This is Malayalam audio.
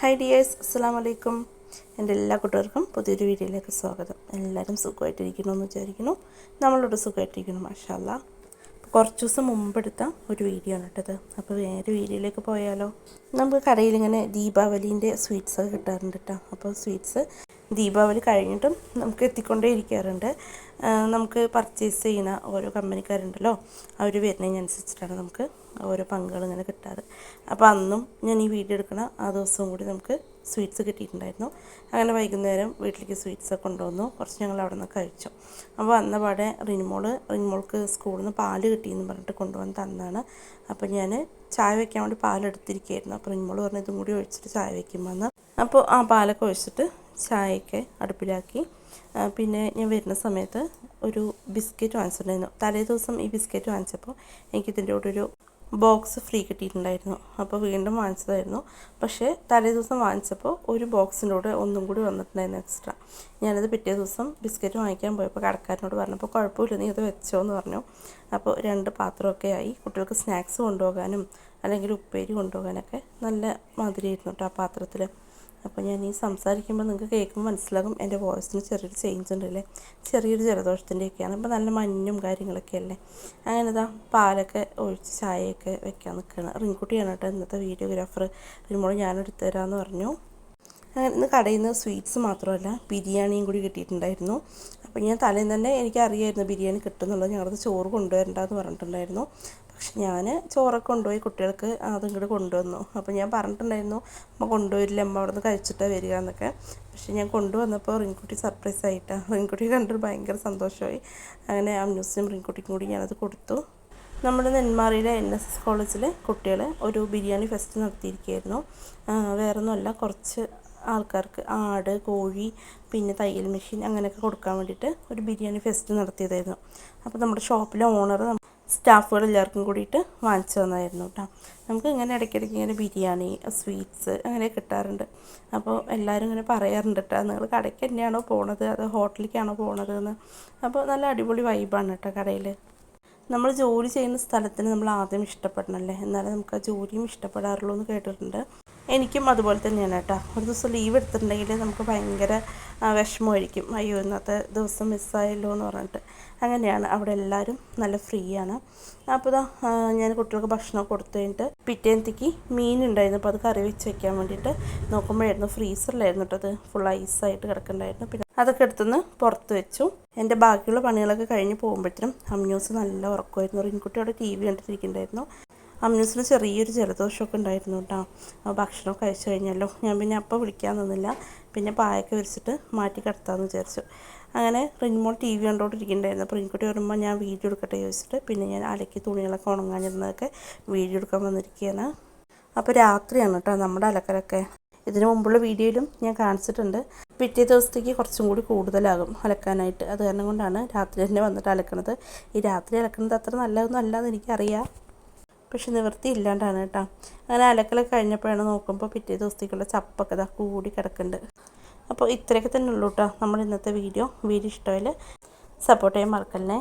ഹായ് ഡിയേഴ്സ് അസ്സാം വലൈക്കും എന്റെ എല്ലാ കൂട്ടുകാർക്കും പുതിയൊരു വീഡിയോയിലേക്ക് സ്വാഗതം. എല്ലാവരും സുഖമായിട്ടിരിക്കണമെന്ന് വിചാരിക്കുന്നു. നമ്മളോട് സുഖമായിട്ടിരിക്കുന്നു മാഷാല്ല. കുറച്ച് ദിവസം മുമ്പെടുത്ത ഒരു വീഡിയോ ആണ് കേട്ടത്. അപ്പോൾ വേറെ വീഡിയോയിലേക്ക് പോയാലോ? നമുക്ക് കടയിൽ ഇങ്ങനെ ദീപാവലീന്റെ സ്വീറ്റ്സൊക്കെ കിട്ടാറുണ്ട് കേട്ടോ. അപ്പോൾ സ്വീറ്റ്സ് ദീപാവലി കഴിഞ്ഞിട്ടും നമുക്ക് എത്തിക്കൊണ്ടേ ഇരിക്കാറുണ്ട്. നമുക്ക് പർച്ചേസ് ചെയ്യുന്ന ഓരോ കമ്പനിക്കാരുണ്ടല്ലോ. അവർ വരുന്നതിനനുസരിച്ചിട്ടാണ് നമുക്ക് ഓരോ പങ്കുകൾ ഇങ്ങനെ കിട്ടാറ് അപ്പോൾ അന്നും ഞാൻ ഈ വീഡിയോ എടുക്കണ ആ ദിവസവും കൂടി നമുക്ക് സ്വീറ്റ്സ് കിട്ടിയിട്ടുണ്ടായിരുന്നു. അങ്ങനെ വൈകുന്നേരം വീട്ടിലേക്ക് സ്വീറ്റ്സ് കൊണ്ടുവന്നു. കുറച്ച് ഞങ്ങൾ അവിടെ നിന്ന് കഴിച്ചു. അപ്പോൾ വന്ന പാടെ റിനിമോൾ റിനിമോൾക്ക് സ്കൂളിൽ നിന്ന് പാൽ കിട്ടിയെന്ന് പറഞ്ഞിട്ട് കൊണ്ടുവന്ന് തന്നാണ്. അപ്പോൾ ഞാൻ ചായ വയ്ക്കാൻ വേണ്ടി പാലെടുത്തിരിക്കുകയായിരുന്നു അപ്പോൾ റിൻമോൾ പറഞ്ഞു ഇതും കൂടി ഒഴിച്ചിട്ട് ചായ വയ്ക്കുമ്പോൾ അപ്പോൾ ആ പാലൊക്കെ ഒഴിച്ചിട്ട് ചായയൊക്കെ അടുപ്പിലാക്കി. പിന്നെ ഞാൻ വരുന്ന സമയത്ത് ഒരു ബിസ്ക്കറ്റ് വാങ്ങിച്ചിട്ടുണ്ടായിരുന്നു. തലേ ദിവസം ഈ ബിസ്ക്കറ്റ് വാങ്ങിച്ചപ്പോൾ എനിക്കിതിന്റെ കൂടെ ഒരു ബോക്സ് ഫ്രീ കിട്ടിയിട്ടുണ്ടായിരുന്നു. അപ്പോൾ വീണ്ടും വാങ്ങിച്ചതായിരുന്നു. പക്ഷേ തലേ ദിവസം വാങ്ങിച്ചപ്പോൾ ഒരു ബോക്സിന്റെ കൂടെ ഒന്നും കൂടി വന്നിട്ടുണ്ടായിരുന്നു എക്സ്ട്രാ ഞാനത് പിറ്റേ ദിവസം ബിസ്ക്കറ്റ് വാങ്ങിക്കാൻ പോയപ്പോൾ കടക്കാരനോട് പറഞ്ഞപ്പോൾ കുഴപ്പമില്ല നീ അത് വെച്ചോ എന്ന് പറഞ്ഞു. അപ്പോൾ രണ്ട് പാത്രമൊക്കെ ആയി കുട്ടികൾക്ക് സ്നാക്സ് കൊണ്ടുപോകാനും അല്ലെങ്കിൽ ഉപ്പേരി കൊണ്ടുപോകാനൊക്കെ നല്ല മാതിരിയായിരുന്നു കേട്ടോ ആ പാത്രത്തിൽ അപ്പോൾ ഞാൻ ഈ സംസാരിക്കുമ്പോൾ നിങ്ങൾക്ക് കേൾക്കുമ്പോൾ മനസ്സിലാകും എന്റെ വോയിസിന് ചെറിയൊരു ചേഞ്ച് ഉണ്ടല്ലേ ചെറിയൊരു ജലദോഷത്തിന്റെയൊക്കെയാണ്. അപ്പോൾ നല്ല മഞ്ഞും കാര്യങ്ങളൊക്കെ അല്ലേ? അങ്ങനെ ഇതാ പാലൊക്കെ ഒഴിച്ച് ചായയൊക്കെ വെക്കാൻ നിൽക്കുകയാണ്. റിൻകുട്ടിയാണ് കേട്ടോ ഇന്നത്തെ വീഡിയോഗ്രാഫർ വരുമ്പോൾ ഞാൻ എടുത്തു തരാമെന്ന് പറഞ്ഞു. അങ്ങനെ ഇന്ന് കടയിൽ നിന്ന് സ്വീറ്റ്സ് മാത്രമല്ല ബിരിയാണിയും കൂടി കിട്ടിയിട്ടുണ്ടായിരുന്നു. അപ്പോൾ ഞാൻ തലേന്ന് തന്നെ എനിക്കറിയായിരുന്നു ബിരിയാണി കിട്ടുന്നുള്ളത് ഞങ്ങളത് ചോറ് കൊണ്ടുവരണ്ടെന്ന് പറഞ്ഞിട്ടുണ്ടായിരുന്നു. പക്ഷെ ഞാൻ ചോറൊക്കെ കൊണ്ടുപോയി കുട്ടികൾക്ക് അതിങ്ങോട്ട് കൊണ്ടുവന്നു. അപ്പോൾ ഞാൻ പറഞ്ഞിട്ടുണ്ടായിരുന്നു അമ്മ കൊണ്ടുവരില്ല അമ്മ അവിടെ നിന്ന് കഴിച്ചിട്ടാണ് വരിക എന്നൊക്കെ. പക്ഷെ ഞാൻ കൊണ്ടുവന്നപ്പോൾ റിങ്കുട്ടി സർപ്രൈസ് ആയിട്ടാണ് റിൻകുട്ടി കണ്ടിട്ട് ഭയങ്കര സന്തോഷമായി. അങ്ങനെ അമ്യൂസിനും റിൻകുട്ടിക്കും കൂടി ഞാനത് കൊടുത്തു. നമ്മുടെ നെന്മാറിയിലെ എൻ എസ് എസ് കോളേജിൽ കുട്ടികൾ ഒരു ബിരിയാണി ഫെസ്റ്റ് നടത്തിയിരിക്കുകയായിരുന്നു. വേറൊന്നുമല്ല കുറച്ച് ആൾക്കാർക്ക് ആട് കോഴി പിന്നെ തയ്യൽ മെഷീൻ അങ്ങനെയൊക്കെ കൊടുക്കാൻ വേണ്ടിയിട്ട് ഒരു ബിരിയാണി ഫെസ്റ്റ് നടത്തിയതായിരുന്നു. അപ്പോൾ നമ്മുടെ ഷോപ്പിലെ ഓണർ സ്റ്റാഫുകൾ എല്ലാവർക്കും കൂടിയിട്ട് വാങ്ങിച്ചു തന്നായിരുന്നു കേട്ടോ നമുക്ക് ഇങ്ങനെ ഇടയ്ക്കിടയ്ക്ക് ഇങ്ങനെ ബിരിയാണി സ്വീറ്റ്സ് അങ്ങനെ കിട്ടാറുണ്ട്. അപ്പോൾ എല്ലാവരും ഇങ്ങനെ പറയാറുണ്ട് കേട്ടോ നിങ്ങൾ കടയ്ക്ക് തന്നെയാണോ പോണത്? അതോ ഹോട്ടലിലേക്കാണോ പോണത്? എന്ന്. അപ്പോൾ നല്ല അടിപൊളി വൈബാണ് കേട്ടോ കടയിൽ നമ്മൾ ജോലി ചെയ്യുന്ന സ്ഥലത്തിന് നമ്മൾ ആദ്യം ഇഷ്ടപ്പെടണമല്ലേ എന്നാലേ നമുക്ക് ആ ജോലിയും ഇഷ്ടപ്പെടാറുള്ളൂ എന്ന് കേട്ടിട്ടുണ്ട്. എനിക്കും അതുപോലെ തന്നെയാണ് കേട്ടോ. ഒരു ദിവസം ലീവ് എടുത്തിട്ടുണ്ടെങ്കിൽ നമുക്ക് ഭയങ്കര വിഷമമായിരിക്കും. അയ്യോ ഇന്നത്തെ ദിവസം മിസ്സായല്ലോ എന്ന് പറഞ്ഞിട്ട്. അങ്ങനെയാണ്. അവിടെ എല്ലാവരും നല്ല ഫ്രീ ആണ്. അപ്പോൾ ഇതാ ഞാൻ കുട്ടികൾക്ക് ഭക്ഷണം കൊടുത്തു കഴിഞ്ഞിട്ട് പിറ്റേന്നത്തേക്ക് മീൻ ഉണ്ടായിരുന്നു. അപ്പോൾ അത് കറി വെച്ച് വെക്കാൻ വേണ്ടിയിട്ട് നോക്കുമ്പോഴായിരുന്നു ഫ്രീസറിലായിരുന്നു കേട്ടോ അത്. ഫുൾ ഐസായിട്ട് കിടക്കണ്ടായിരുന്നു പിന്നെ അതൊക്കെ എടുത്തുനിന്ന് പുറത്ത് വെച്ചു. എന്റെ ബാക്കിയുള്ള പണികളൊക്കെ കഴിഞ്ഞ് പോകുമ്പോഴത്തേനും അമ്മ്യൂസ് നല്ല ഉറക്കമായിരുന്നു. റിൻകുട്ടി അവിടെ ടി വി കണ്ടിട്ടിരിക്കുന്നുണ്ടായിരുന്നു. അമ്യൂസിന് ചെറിയൊരു ജലദോഷമൊക്കെ ഉണ്ടായിരുന്നു കേട്ടോ. ഭക്ഷണം കഴിച്ചു കഴിഞ്ഞല്ലോ. ഞാൻ പിന്നെ അപ്പം വിളിക്കാൻ നിന്നില്ല. പിന്നെ പായൊക്കെ വിരിച്ചിട്ട് മാറ്റി കിടത്താമെന്ന് വിചാരിച്ചു. അങ്ങനെ റിൻമോൾ ടി വി കണ്ടോണ്ടിരിക്കുന്നുണ്ടായിരുന്നു. അപ്പോൾ റിൻകുട്ടി വരുമ്പോൾ ഞാൻ വീഡിയോ എടുക്കട്ടെ ചോദിച്ചിട്ട് പിന്നെ ഞാൻ അലക്കി തുണികളൊക്കെ ഉണങ്ങാനിരുന്നതൊക്കെ വീഡിയോ എടുക്കാൻ വന്നിരിക്കുകയാണ്. അപ്പോൾ രാത്രിയാണ് കേട്ടോ നമ്മുടെ അലക്കലൊക്കെ. ഇതിനു മുമ്പുള്ള വീഡിയോയിലും ഞാൻ കാണിച്ചിട്ടുണ്ട്. പിറ്റേ ദിവസത്തേക്ക് കുറച്ചും കൂടി കൂടുതലാകും അലക്കാനായിട്ട്. അത് കാരണം കൊണ്ടാണ് രാത്രി തന്നെ വന്നിട്ട് അലക്കണത്. ഈ രാത്രി അലക്കുന്നത് അത്ര നല്ലതൊന്നും അല്ലാന്ന് എനിക്കറിയാം. പക്ഷെ നിവൃത്തി ഇല്ലാണ്ടാണ് കേട്ടോ. അങ്ങനെ അലക്കലൊക്കെ കഴിഞ്ഞപ്പോഴാണ് നോക്കുമ്പോൾ പിറ്റേ ദിവസത്തേക്കുള്ള ചപ്പൊക്കെ ഇതാ കൂടി കിടക്കുന്നുണ്ട് അപ്പോൾ ഇത്രയൊക്കെ തന്നെ ഉള്ളൂ കേട്ടോ നമ്മൾ ഇന്നത്തെ വീഡിയോ. വീഡിയോ ഇഷ്ടമായാൽ സപ്പോർട്ട് ചെയ്യാൻ മറക്കല്ലേ?